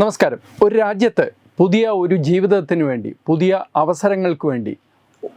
നമസ്കാരം. ഒരു രാജ്യത്ത് പുതിയ ഒരു ജീവിതത്തിന് വേണ്ടി പുതിയ അവസരങ്ങൾക്ക് വേണ്ടി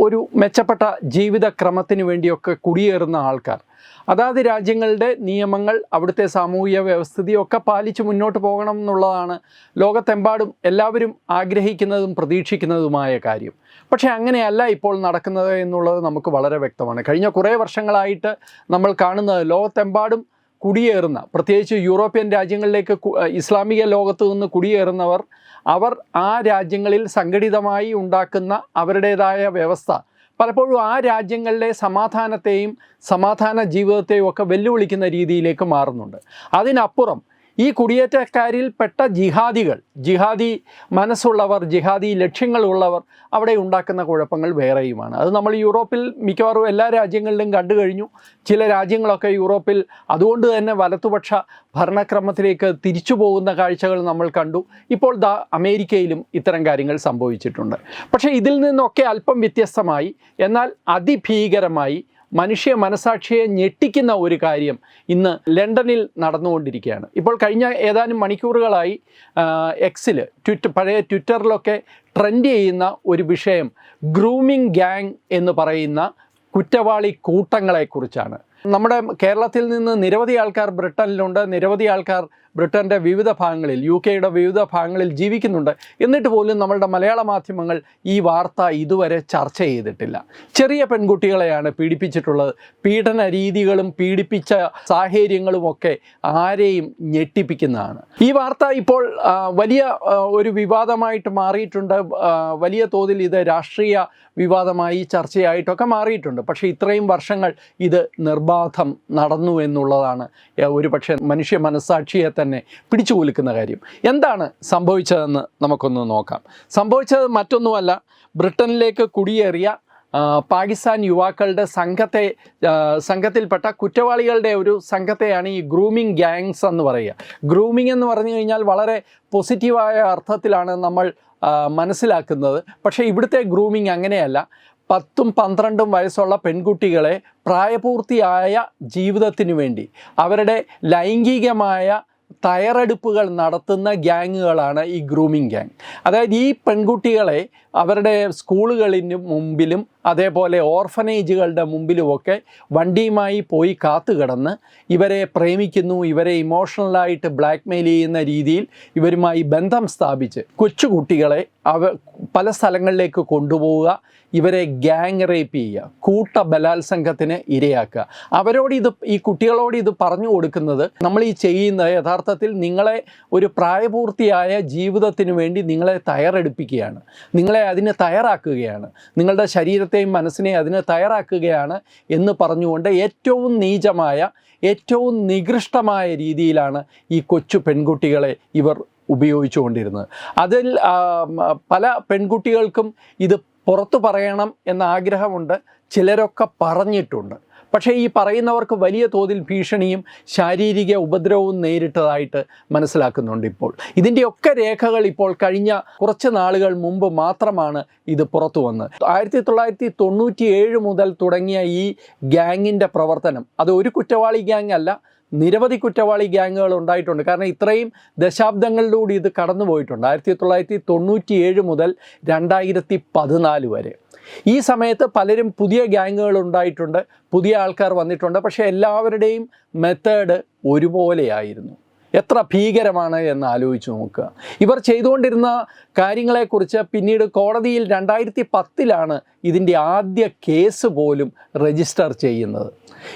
ഒരു മെച്ചപ്പെട്ട ജീവിതക്രമത്തിന് വേണ്ടിയൊക്കെ കുടിയേറുന്ന ആൾക്കാർ അതാത് രാജ്യങ്ങളുടെ നിയമങ്ങൾ അവിടുത്തെ സാമൂഹിക വ്യവസ്ഥിതിയൊക്കെ പാലിച്ച് മുന്നോട്ട് പോകണം എന്നുള്ളതാണ് ലോകത്തെമ്പാടും എല്ലാവരും ആഗ്രഹിക്കുന്നതും പ്രതീക്ഷിക്കുന്നതുമായ കാര്യം. പക്ഷേ അങ്ങനെയല്ല ഇപ്പോൾ നടക്കുന്നത് എന്നുള്ളത് നമുക്ക് വളരെ വ്യക്തമാണ്. കഴിഞ്ഞ കുറേ വർഷങ്ങളായിട്ട് നമ്മൾ കാണുന്നത് ലോകത്തെമ്പാടും കുടിയേറുന്ന പ്രത്യേകിച്ച് യൂറോപ്യൻ രാജ്യങ്ങളിലേക്ക് ഇസ്ലാമിക ലോകത്ത് നിന്ന് കുടിയേറുന്നവർ അവർ ആ രാജ്യങ്ങളിൽ സംഘടിതമായി ഉണ്ടാക്കുന്ന അവരുടേതായ വ്യവസ്ഥ. പലപ്പോഴും ആ രാജ്യങ്ങളിലെ സമാധാനത്തെയും സമാധാന ജീവിതത്തെയും ഒക്കെ വെല്ലുവിളിക്കുന്ന രീതിയിലേക്ക് മാറുന്നുണ്ട്. അതിനപ്പുറം ഈ കുടിയേറ്റക്കാരിൽ പെട്ട ജിഹാദികൾ ജിഹാദി മനസ്സുള്ളവർ ജിഹാദി ലക്ഷ്യങ്ങളുള്ളവർ അവിടെ ഉണ്ടാക്കുന്ന കുഴപ്പങ്ങൾ വേറെയുമാണ്. അത് നമ്മൾ യൂറോപ്പിൽ മിക്കവാറും എല്ലാ രാജ്യങ്ങളിലും കണ്ടു കഴിഞ്ഞു. ചില രാജ്യങ്ങളൊക്കെ യൂറോപ്പിൽ അതുകൊണ്ട് തന്നെ വലതുപക്ഷ ഭരണക്രമത്തിലേക്ക് തിരിച്ചു പോകുന്ന കാഴ്ചകൾ നമ്മൾ കണ്ടു. ഇപ്പോൾ ദാ അമേരിക്കയിലും ഇത്തരം കാര്യങ്ങൾ സംഭവിച്ചിട്ടുണ്ട്. പക്ഷേ ഇതിൽ നിന്നൊക്കെ അല്പം വ്യത്യസ്തമായി എന്നാൽ അതിഭീകരമായി മനുഷ്യ മനസാക്ഷിയെ ഞെട്ടിക്കുന്ന ഒരു കാര്യം ഇന്ന് ലണ്ടനിൽ നടന്നുകൊണ്ടിരിക്കുകയാണ്. ഇപ്പോൾ കഴിഞ്ഞ ഏതാനും മണിക്കൂറുകളായി എക്സിൽ ട്വിറ്റർ പഴയ ട്വിറ്ററിലൊക്കെ ട്രെൻഡ് ചെയ്യുന്ന ഒരു വിഷയം ഗ്രൂമിംഗ് ഗ്യാങ് എന്ന് പറയുന്ന കുറ്റവാളി കൂട്ടങ്ങളെക്കുറിച്ചാണ്. നമ്മുടെ കേരളത്തിൽ നിന്ന് നിരവധി ആൾക്കാർ ബ്രിട്ടനിലുണ്ട് നിരവധി ആൾക്കാർ ബ്രിട്ടന്റെ വിവിധ ഭാഗങ്ങളിൽ യു കെയുടെ വിവിധ ഭാഗങ്ങളിൽ ജീവിക്കുന്നുണ്ട്. എന്നിട്ട് പോലും നമ്മളുടെ മലയാള മാധ്യമങ്ങൾ ഈ വാർത്ത ഇതുവരെ ചർച്ച ചെയ്തിട്ടില്ല. ചെറിയ പെൺകുട്ടികളെയാണ് പീഡിപ്പിച്ചിട്ടുള്ളത്. പീഡന രീതികളും പീഡിപ്പിച്ച സാഹചര്യങ്ങളും ഒക്കെ ആരെയും ഞെട്ടിപ്പിക്കുന്നതാണ്. ഈ വാർത്ത ഇപ്പോൾ വലിയ ഒരു വിവാദമായിട്ട് മാറിയിട്ടുണ്ട്. വലിയ തോതിൽ ഇത് രാഷ്ട്രീയ വിവാദമായി ചർച്ചയായിട്ടൊക്കെ മാറിയിട്ടുണ്ട്. പക്ഷേ ഇത്രയും വർഷങ്ങൾ ഇത് നിർബാധം നടന്നു എന്നുള്ളതാണ്. ഒരു പക്ഷേ മനുഷ്യ മനസ്സാക്ഷിയെ തന്നെ പിടിച്ചു കുലുക്കുന്ന കാര്യം. എന്താണ് സംഭവിച്ചതെന്ന് നമുക്കൊന്ന് നോക്കാം. സംഭവിച്ചത് മറ്റൊന്നുമല്ല. ബ്രിട്ടനിലേക്ക് കുടിയേറിയ പാകിസ്ഥാൻ യുവാക്കളുടെ സംഘത്തെ സംഘത്തിൽപ്പെട്ട കുറ്റവാളികളുടെ ഒരു സംഘത്തെയാണ് ഈ ഗ്രൂമിംഗ് ഗ്യാങ്സ് എന്ന് പറയുക. ഗ്രൂമിംഗ് എന്ന് പറഞ്ഞു കഴിഞ്ഞാൽ വളരെ പോസിറ്റീവായ അർത്ഥത്തിലാണ് നമ്മൾ മനസ്സിലാക്കുന്നത്. പക്ഷേ ഇവിടുത്തെ ഗ്രൂമിംഗ് അങ്ങനെയല്ല. പത്തും പന്ത്രണ്ടും വയസ്സുള്ള പെൺകുട്ടികളെ പ്രായപൂർത്തിയായ ജീവിതത്തിനു വേണ്ടി അവരുടെ ലൈംഗികമായ തയ്യാറെടുപ്പുകൾ നടത്തുന്ന ഗ്യാങ്ങുകളാണ് ഈ ഗ്രൂമിംഗ് ഗ്യാങ്. അതായത് ഈ പെൺകുട്ടികളെ അവരുടെ സ്കൂളുകളിന് മുമ്പിലും അതേപോലെ ഓർഫനേജുകളുടെ മുമ്പിലുമൊക്കെ വണ്ടിയുമായി പോയി കാത്തു കിടന്ന് ഇവരെ പ്രേമിക്കുന്നു ഇവരെ ഇമോഷണലായിട്ട് ബ്ലാക്ക്മെയിൽ ചെയ്യുന്ന രീതിയിൽ ഇവരുമായി ബന്ധം സ്ഥാപിച്ച് കൊച്ചുകുട്ടികളെ അവ പല സ്ഥലങ്ങളിലേക്ക് കൊണ്ടുപോവുക ഇവരെ ഗ്യാങ് റേപ്പ് ചെയ്യുക കൂട്ട ബലാത്സംഗത്തിന് ഇരയാക്കുക. അവരോട് ഇത് ഈ കുട്ടികളോട് ഇത് പറഞ്ഞു കൊടുക്കുന്നത് നമ്മൾ ഈ ചെയ്യുന്നത് യഥാർത്ഥത്തിൽ നിങ്ങളെ ഒരു പ്രായപൂർത്തിയായ ജീവിതത്തിന് വേണ്ടി നിങ്ങളെ തയ്യാറെടുപ്പിക്കുകയാണ്. നിങ്ങളെ അതിന് തയ്യാറാക്കുകയാണ്. നിങ്ങളുടെ ശരീരത്തെയും മനസ്സിനെയും അതിന് തയ്യാറാക്കുകയാണ് എന്ന് പറഞ്ഞുകൊണ്ട് ഏറ്റവും നീചമായ ഏറ്റവും നികൃഷ്ടമായ രീതിയിലാണ് ഈ കൊച്ചു പെൺകുട്ടികളെ ഇവർ ഉപയോഗിച്ചുകൊണ്ടിരുന്നത്. അതിൽ പല പെൺകുട്ടികൾക്കും ഇത് പുറത്തു പറയണം എന്ന ആഗ്രഹമുണ്ട്. ചിലരൊക്കെ പറഞ്ഞിട്ടുണ്ട്. പക്ഷേ ഈ പറയുന്നവർക്ക് വലിയ തോതിൽ ഭീഷണിയും ശാരീരിക ഉപദ്രവവും നേരിട്ടതായിട്ട് മനസ്സിലാക്കുന്നുണ്ട് ഇപ്പോൾ. ഇതിന്റെയൊക്കെ രേഖകൾ ഇപ്പോൾ കഴിഞ്ഞ കുറച്ച് നാളുകൾ മുമ്പ് മാത്രമാണ് ഇത് പുറത്തു വന്നത്. ആയിരത്തി തൊള്ളായിരത്തി തൊണ്ണൂറ്റി ഏഴ് മുതൽ തുടങ്ങിയ ഈ ഗ്യാങ്ങിന്റെ പ്രവർത്തനം അത് ഒരു കുറ്റവാളി ഗ്യാങ് അല്ല നിരവധി കുറ്റവാളി ഗ്യാങ്ങുകൾ ഉണ്ടായിട്ടുണ്ട്. കാരണം ഇത്രയും ദശാബ്ദങ്ങളിലൂടെ ഇത് കടന്നു പോയിട്ടുണ്ട്. ആയിരത്തി തൊള്ളായിരത്തി തൊണ്ണൂറ്റി ഏഴ് മുതൽ രണ്ടായിരത്തി പതിനാല് വരെ. ഈ സമയത്ത് പലരും പുതിയ ഗ്യാങ്ങുകൾ ഉണ്ടായിട്ടുണ്ട്. പുതിയ ആൾക്കാർ വന്നിട്ടുണ്ട്. പക്ഷേ എല്ലാവരുടെയും മെത്തേഡ് ഒരുപോലെയായിരുന്നു. എത്ര ഭീകരമാണ് എന്ന് ആലോചിച്ച് നോക്കുക. ഇവർ ചെയ്തുകൊണ്ടിരുന്ന കാര്യങ്ങളെക്കുറിച്ച് പിന്നീട് കോടതിയിൽ രണ്ടായിരത്തി പത്തിലാണ് ഇതിന്റെ ആദ്യ കേസ് പോലും രജിസ്റ്റർ ചെയ്യുന്നത്.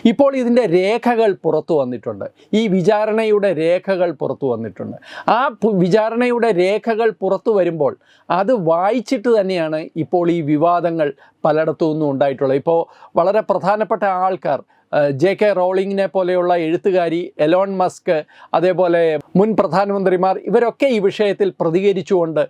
ഇപ്പോൾ ഇതിന്റെ രേഖകൾ പുറത്തു വന്നിട്ടുണ്ട്. ഈ വിചാരണയുടെ രേഖകൾ പുറത്തു വന്നിട്ടുണ്ട്. ആ വിചാരണയുടെ രേഖകൾ പുറത്തു വരുമ്പോൾ അത് വായിച്ചിട്ട് തന്നെയാണ് ഇപ്പോൾ ഈ വിവാദങ്ങൾ പലയിടത്തു നിന്നും ഉണ്ടായിട്ടുള്ളത്. ഇപ്പോൾ വളരെ പ്രധാനപ്പെട്ട ആൾക്കാർ ജെ കെ റോളിങ്ങിനെ പോലെയുള്ള എഴുത്തുകാരി എലോൺ മസ്ക് അതേപോലെ മുൻ പ്രധാനമന്ത്രിമാർ ഇവരൊക്കെ ഈ വിഷയത്തിൽ പ്രതികരിച്ചുകൊണ്ട്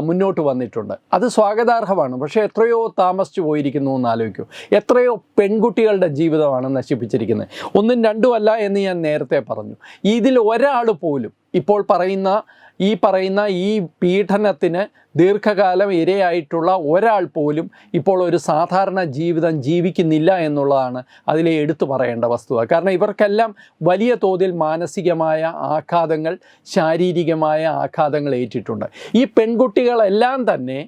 മുന്നോട്ട് വന്നിട്ടുണ്ട്. അത് സ്വാഗതാർഹമാണ്. പക്ഷേ എത്രയോ താമസിച്ചു പോയിരിക്കുന്നു എന്ന് ആലോചിക്കൂ. എത്രയോ പെൺകുട്ടികളുടെ ജീവിതമാണ് നശിപ്പിച്ചിരിക്കുന്നത്. ഒന്നും രണ്ടുമല്ല എന്ന് ഞാൻ നേരത്തെ പറഞ്ഞു. ഇതിൽ ഒരാൾ പോലും ഇപ്പോൾ പറയുന്ന ഈ പറയുന്ന ഈ പീഡനത്തിന് ദീർഘകാലം ഇരയായിട്ടുള്ള ഒരാൾ പോലും ഇപ്പോൾ ഒരു സാധാരണ ജീവിതം ജീവിക്കുന്നില്ല എന്നുള്ളതാണ് അതിലെ എടുത്തു പറയേണ്ട വസ്തുത. കാരണം ഇവർക്കെല്ലാം വലിയ തോതിൽ മാനസികമായ ആഘാതങ്ങൾ ശാരീരികമായ ആഘാതങ്ങൾ ഏറ്റിട്ടുണ്ട്. ഈ പെൺകുട്ടികളെല്ലാം തന്നെ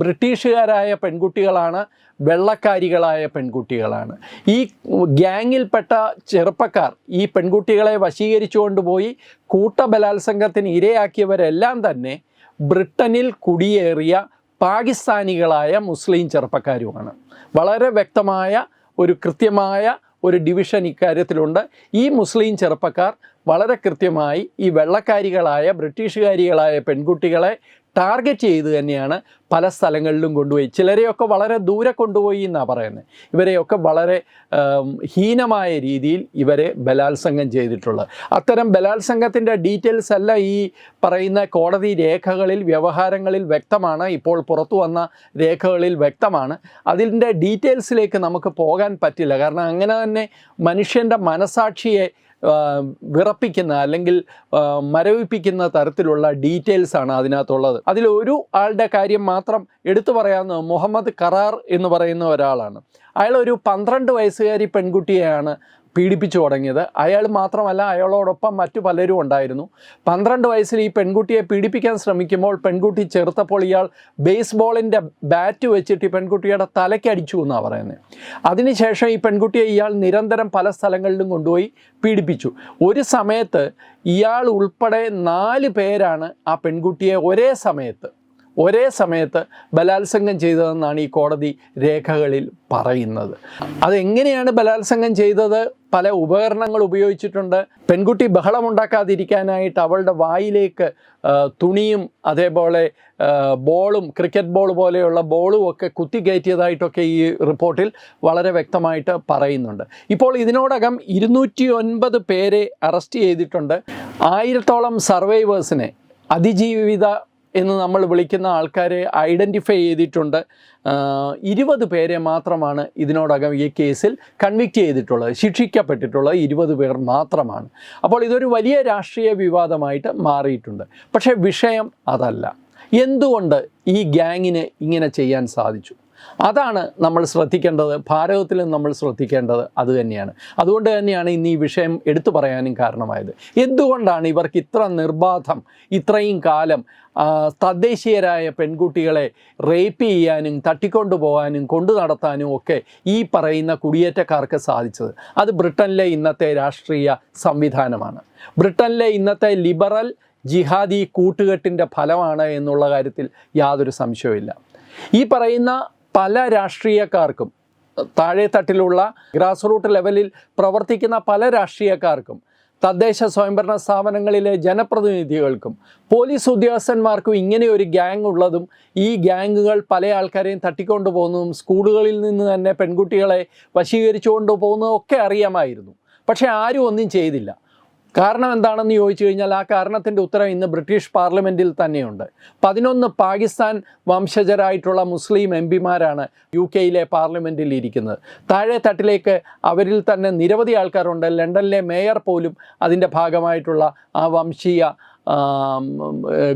ബ്രിട്ടീഷുകാരായ പെൺകുട്ടികളാണ് വെള്ളക്കാരികളായ പെൺകുട്ടികളാണ്. ഈ ഗ്യാങ്ങിൽപ്പെട്ട ചെറുപ്പക്കാർ ഈ പെൺകുട്ടികളെ വശീകരിച്ചു കൊണ്ടുപോയി കൂട്ടബലാത്സംഗത്തിന് ഇരയാക്കിയവരെല്ലാം തന്നെ ബ്രിട്ടനിൽ കുടിയേറിയ പാകിസ്ഥാനികളായ മുസ്ലിം ചെറുപ്പക്കാരുമാണ്. വളരെ വ്യക്തമായ ഒരു കൃത്യമായ ഒരു ഡിവിഷൻ ഇക്കാര്യത്തിലുണ്ട്. ഈ മുസ്ലിം ചെറുപ്പക്കാർ വളരെ കൃത്യമായി ഈ വെള്ളക്കാരികളായ ബ്രിട്ടീഷുകാരികളായ പെൺകുട്ടികളെ ടാർഗറ്റ് ചെയ്ത് തന്നെയാണ് പല സ്ഥലങ്ങളിലും കൊണ്ടുപോയി. ചിലരെയൊക്കെ വളരെ ദൂരെ കൊണ്ടുപോയി എന്നാണ് പറയുന്നത്. ഇവരെയൊക്കെ വളരെ ഹീനമായ രീതിയിൽ ഇവരെ ബലാത്സംഗം ചെയ്തിട്ടുള്ളത്. അത്തരം ബലാത്സംഗത്തിന്റെ ഡീറ്റെയിൽസ് അല്ല ഈ പറയുന്ന കോടതി രേഖകളിൽ വ്യവഹാരങ്ങളിൽ വ്യക്തമാണ്. ഇപ്പോൾ പുറത്തു വന്ന രേഖകളിൽ വ്യക്തമാണ്. അതിന്റെ ഡീറ്റെയിൽസിലേക്ക് നമുക്ക് പോകാൻ പറ്റില്ല. കാരണം അങ്ങനെ തന്നെ മനുഷ്യന്റെ മനസാക്ഷിയെ വിറപ്പിക്കുന്ന അല്ലെങ്കിൽ മരവിപ്പിക്കുന്ന തരത്തിലുള്ള ഡീറ്റെയിൽസ് ആണ് അതിനകത്തുള്ളത്. അതിൽ ഒരു ആളുടെ കാര്യം മാത്രം എടുത്തു പറയാവുന്നത് മുഹമ്മദ് കറാർ എന്ന് പറയുന്ന ഒരാളാണ്. അയാൾ ഒരു പന്ത്രണ്ട് വയസ്സുകാരി പെൺകുട്ടിയെയാണ് പീഡിപ്പിച്ചു തുടങ്ങിയത്. അയാൾ മാത്രമല്ല അയാളോടൊപ്പം മറ്റു പലരും ഉണ്ടായിരുന്നു. പന്ത്രണ്ട് വയസ്സിൽ ഈ പെൺകുട്ടിയെ പീഡിപ്പിക്കാൻ ശ്രമിക്കുമ്പോൾ പെൺകുട്ടി ചെറുത്തപ്പോൾ ഇയാൾ ബേസ്ബോളിന്റെ ബാറ്റ് വെച്ചിട്ട് ഈ പെൺകുട്ടിയുടെ തലയ്ക്ക് അടിച്ചു എന്നാണ് പറയുന്നത് അതിനുശേഷം ഈ പെൺകുട്ടിയെ ഇയാൾ നിരന്തരം പല സ്ഥലങ്ങളിലും കൊണ്ടുപോയി പീഡിപ്പിച്ചു. ഒരു സമയത്ത് ഇയാൾ ഉൾപ്പെടെ നാല് പേരാണ് ആ പെൺകുട്ടിയെ ഒരേ സമയത്ത് ഒരേ സമയത്ത് ബലാത്സംഗം ചെയ്തതെന്നാണ് ഈ കോടതി രേഖകളിൽ പറയുന്നത്. അതെങ്ങനെയാണ് ബലാത്സംഗം ചെയ്തത്? പല ഉപകരണങ്ങൾ ഉപയോഗിച്ചിട്ടുണ്ട്. പെൺകുട്ടി ബഹളമുണ്ടാക്കാതിരിക്കാനായിട്ട് അവളുടെ വായിലേക്ക് തുണിയും അതേപോലെ ബോളും ക്രിക്കറ്റ് ബോൾ പോലെയുള്ള ബോളും ഒക്കെ കുത്തിക്കയറ്റിയതായിട്ടൊക്കെ ഈ റിപ്പോർട്ടിൽ വളരെ വ്യക്തമായിട്ട് പറയുന്നുണ്ട്. ഇപ്പോൾ ഇതിനോടകം ഇരുന്നൂറ്റി ഒൻപത് പേരെ അറസ്റ്റ് ചെയ്തിട്ടുണ്ട്. ആയിരത്തോളം സർവൈവേഴ്സിനെ അതിജീവിത എന്ന് നമ്മൾ വിളിക്കുന്ന ആൾക്കാരെ ഐഡന്റിഫൈ ചെയ്തിട്ടുണ്ട്. ഇരുപത് പേരെ മാത്രമാണ് ഇതിനോടകം ഈ കേസിൽ കൺവിക്റ്റ് ചെയ്തിട്ടുള്ളത് ശിക്ഷിക്കപ്പെട്ടിട്ടുള്ളത് ഇരുപത് പേർ മാത്രമാണ്. അപ്പോൾ ഇതൊരു വലിയ രാഷ്ട്രീയ വിവാദമായിട്ട് മാറിയിട്ടുണ്ട്. പക്ഷേ വിഷയം അതല്ല. എന്തുകൊണ്ട് ഈ ഗ്യാങ്ങിന് ഇങ്ങനെ ചെയ്യാൻ സാധിച്ചു? അതാണ് നമ്മൾ ശ്രദ്ധിക്കേണ്ടത് ഭാരതത്തിലും നമ്മൾ ശ്രദ്ധിക്കേണ്ടത് അത് തന്നെയാണ്. അതുകൊണ്ട് തന്നെയാണ് ഇന്ന് ഈ വിഷയം എടുത്തു പറയാനും കാരണമായത്. എന്തുകൊണ്ടാണ് ഇവർക്ക് ഇത്ര നിർബാധം ഇത്രയും കാലം തദ്ദേശീയരായ പെൺകുട്ടികളെ റേപ്പ് ചെയ്യാനും തട്ടിക്കൊണ്ടു പോകാനും കൊണ്ടു നടത്താനും ഒക്കെ ഈ പറയുന്ന കുടിയേറ്റക്കാർക്ക് സാധിച്ചത്? അത് ബ്രിട്ടനിലെ ഇന്നത്തെ രാഷ്ട്രീയ സംവിധാനമാണ്. ബ്രിട്ടനിലെ ഇന്നത്തെ ലിബറൽ ജിഹാദി കൂട്ടുകെട്ടിന്റെ ഫലമാണ് എന്നുള്ള കാര്യത്തിൽ യാതൊരു സംശയവുമില്ല. ഈ പറയുന്ന പല രാഷ്ട്രീയക്കാർക്കും താഴെ തട്ടിലുള്ള ഗ്രാസ് റൂട്ട് ലെവലിൽ പ്രവർത്തിക്കുന്ന പല രാഷ്ട്രീയക്കാർക്കും തദ്ദേശ സ്വയംഭരണ സ്ഥാപനങ്ങളിലെ ജനപ്രതിനിധികൾക്കും പോലീസ് ഉദ്യോഗസ്ഥന്മാർക്കും ഇങ്ങനെ ഒരു ഗ്യാങ് ഉള്ളതും ഈ ഗ്യാങ്ങുകൾ പല ആൾക്കാരെയും തട്ടിക്കൊണ്ടു പോകുന്നതും സ്കൂളുകളിൽ നിന്ന് തന്നെ പെൺകുട്ടികളെ വശീകരിച്ചുകൊണ്ട് പോകുന്നതും ഒക്കെ അറിയാമായിരുന്നു. പക്ഷേ ആരും ഒന്നും ചെയ്തില്ല. കാരണം എന്താണെന്ന് ചോദിച്ചു കഴിഞ്ഞാൽ ആ കാരണത്തിന്റെ ഉത്തരം ഇന്ന് ബ്രിട്ടീഷ് പാർലമെന്റിൽ തന്നെയുണ്ട്. പതിനൊന്ന് പാകിസ്ഥാൻ വംശജരായിട്ടുള്ള മുസ്ലിം എം പിമാരാണ് യു കെയിലെ പാർലമെന്റിൽ ഇരിക്കുന്നത്. താഴെ തട്ടിലേക്ക് അവരിൽ തന്നെ നിരവധി ആൾക്കാരുണ്ട്. ലണ്ടനിലെ മേയർ പോലും അതിന്റെ ഭാഗമായിട്ടുള്ള ആ വംശീയ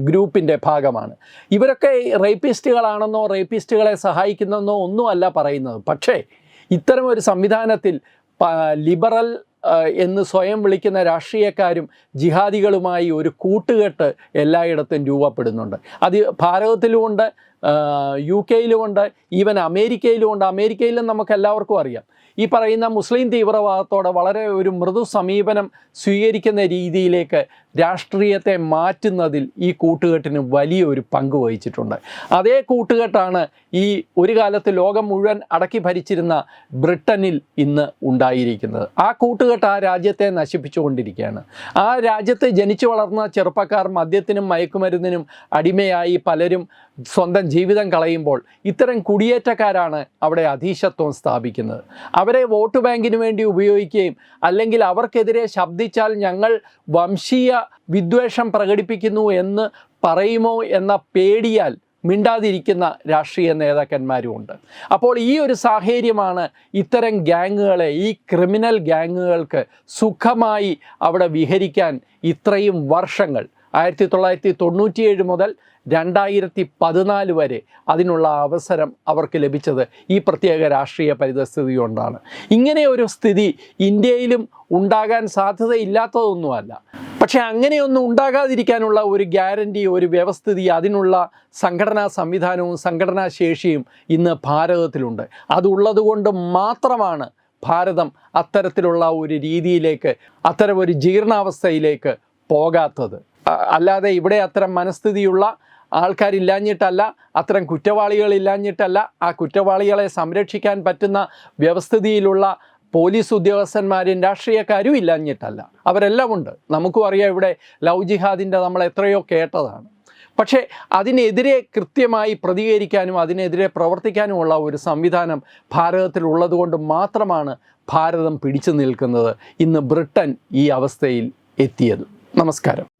ഗ്രൂപ്പിന്റെ ഭാഗമാണ്. ഇവരൊക്കെ റേപ്പിസ്റ്റുകളാണെന്നോ റേപ്പിസ്റ്റുകളെ സഹായിക്കുന്നെന്നോ ഒന്നുമല്ല പറയുന്നത്. പക്ഷേ ഇത്തരം ഒരു സംവിധാനത്തിൽ ലിബറൽ എന്ന് സ്വയം വിളിക്കുന്ന രാഷ്ട്രീയക്കാരും ജിഹാദികളുമായി ഒരു കൂട്ടുകെട്ട് എല്ലായിടത്തും രൂപപ്പെടുന്നുണ്ട്. അത് ഭാരതത്തിലുമുണ്ട് യു കെയിലുമുണ്ട് ഈവൻ അമേരിക്കയിലുമുണ്ട് അമേരിക്കയിലും നമുക്ക് എല്ലാവർക്കും അറിയാം. ഈ പറയുന്ന മുസ്ലിം തീവ്രവാദത്തോടെ വളരെ ഒരു മൃദു സമീപനം സ്വീകരിക്കുന്ന രീതിയിലേക്ക് രാഷ്ട്രീയത്തെ മാറ്റുന്നതിൽ ഈ കൂട്ടുകെട്ടിന് വലിയൊരു പങ്ക് വഹിച്ചിട്ടുണ്ട്. അതേ കൂട്ടുകെട്ടാണ് ഈ ഒരു കാലത്ത് ലോകം മുഴുവൻ അടക്കി ഭരിച്ചിരുന്ന ബ്രിട്ടനിൽ ഇന്ന് ഉണ്ടായിരിക്കുന്നത്. ആ കൂട്ടുകെട്ട് ആ രാജ്യത്തെ നശിപ്പിച്ചുകൊണ്ടിരിക്കുകയാണ്. ആ രാജ്യത്ത് ജനിച്ചു വളർന്ന ചെറുപ്പക്കാർ മദ്യത്തിനും മയക്കുമരുന്നിനും അടിമയായി പലരും സ്വന്തം ജീവിതം കളയുമ്പോൾ ഇത്തരം കുടിയേറ്റക്കാരാണ് അവിടെ അധീശത്വം സ്ഥാപിക്കുന്നത്. അവരെ വോട്ട് ബാങ്കിന് വേണ്ടി ഉപയോഗിക്കുകയും അല്ലെങ്കിൽ അവർക്കെതിരെ ശബ്ദിച്ചാൽ ഞങ്ങൾ വംശീയ വിദ്വേഷം പ്രകടിപ്പിക്കുന്നു എന്ന് പറയുമോ എന്ന പേടിയാൽ മിണ്ടാതിരിക്കുന്ന രാഷ്ട്രീയ നേതാക്കന്മാരുമുണ്ട്. അപ്പോൾ ഈ ഒരു സാഹചര്യമാണ് ഇത്തരം ഗ്യാങ്ങുകളെ ഈ ക്രിമിനൽ ഗ്യാങ്ങുകൾക്ക് സുഖമായി അവിടെ വിഹരിക്കാൻ ഇത്രയും വർഷങ്ങൾ. ആയിരത്തി തൊള്ളായിരത്തി തൊണ്ണൂറ്റിയേഴ് മുതൽ രണ്ടായിരത്തി പതിനാല് വരെ അതിനുള്ള അവസരം അവർക്ക് ലഭിച്ചത് ഈ പ്രത്യേക രാഷ്ട്രീയ പരിതസ്ഥിതി കൊണ്ടാണ് ഇങ്ങനെ ഒരു സ്ഥിതി ഇന്ത്യയിലും ഉണ്ടാകാൻ സാധ്യതയില്ലാത്തതൊന്നുമല്ല. പക്ഷേ അങ്ങനെയൊന്നും ഉണ്ടാകാതിരിക്കാനുള്ള ഒരു ഗ്യാരണ്ടി ഒരു വ്യവസ്ഥിതി അതിനുള്ള സംഘടനാ സംവിധാനവും സംഘടനാ ശേഷിയും ഇന്ന് ഭാരതത്തിലുണ്ട്. അതുള്ളതുകൊണ്ട് മാത്രമാണ് ഭാരതം അത്തരത്തിലുള്ള ഒരു രീതിയിലേക്ക് അത്തരം ഒരു ജീർണാവസ്ഥയിലേക്ക് പോകാത്തത്. അല്ലാതെ ഇവിടെ അത്തരം മനസ്ഥിതിയുള്ള ആൾക്കാരില്ലാഞ്ഞിട്ടല്ല അത്തരം കുറ്റവാളികളില്ലാഞ്ഞിട്ടല്ല ആ കുറ്റവാളികളെ സംരക്ഷിക്കാൻ പറ്റുന്ന വ്യവസ്ഥിതിയിലുള്ള പോലീസ് ഉദ്യോഗസ്ഥന്മാരും രാഷ്ട്രീയക്കാരും ഇല്ലാഞ്ഞിട്ടല്ല. അവരെല്ലാം ഉണ്ട്. നമുക്കും അറിയാം ഇവിടെ ലവ് ജിഹാദിന്റെ നമ്മൾ എത്രയോ കേട്ടതാണ്. പക്ഷേ അതിനെതിരെ കൃത്യമായി പ്രതികരിക്കാനും അതിനെതിരെ പ്രവർത്തിക്കാനുമുള്ള ഒരു സംവിധാനം ഭാരതത്തിൽ ഉള്ളതുകൊണ്ട് മാത്രമാണ് ഭാരതം പിടിച്ചു നിൽക്കുന്നത്. ഇന്ന് ബ്രിട്ടൻ ഈ അവസ്ഥയിൽ എത്തിയത്. നമസ്കാരം.